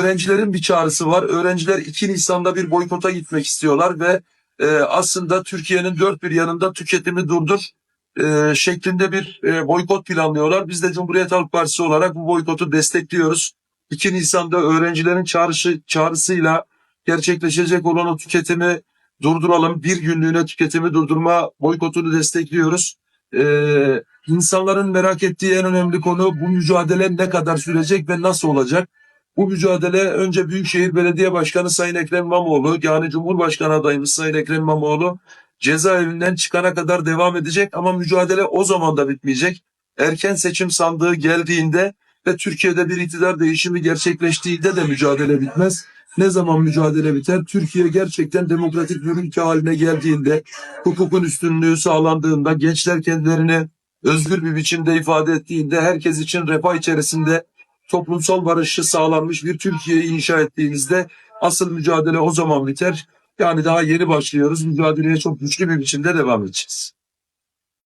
öğrencilerin bir çağrısı var. Öğrenciler 2 Nisan'da bir boykota gitmek istiyorlar ve e, aslında Türkiye'nin dört bir yanında tüketimi durdur e, şeklinde bir e, boykot planlıyorlar. Biz de Cumhuriyet Halk Partisi olarak bu boykotu destekliyoruz. 2 Nisan'da öğrencilerin çağrışı, çağrısıyla gerçekleşecek olan o tüketimi durduralım. Bir günlüğüne tüketimi durdurma boykotunu destekliyoruz. Ee, insanların merak ettiği en önemli konu bu mücadele ne kadar sürecek ve nasıl olacak? Bu mücadele önce Büyükşehir Belediye Başkanı Sayın Ekrem İmamoğlu yani Cumhurbaşkanı adayımız Sayın Ekrem İmamoğlu cezaevinden çıkana kadar devam edecek ama mücadele o zaman da bitmeyecek. Erken seçim sandığı geldiğinde ve Türkiye'de bir iktidar değişimi gerçekleştiğinde de mücadele bitmez. Ne zaman mücadele biter? Türkiye gerçekten demokratik bir ülke haline geldiğinde, hukukun üstünlüğü sağlandığında, gençler kendilerini özgür bir biçimde ifade ettiğinde, herkes için refah içerisinde toplumsal barışı sağlanmış bir Türkiye inşa ettiğimizde asıl mücadele o zaman biter. Yani daha yeni başlıyoruz. Mücadeleye çok güçlü bir biçimde devam edeceğiz.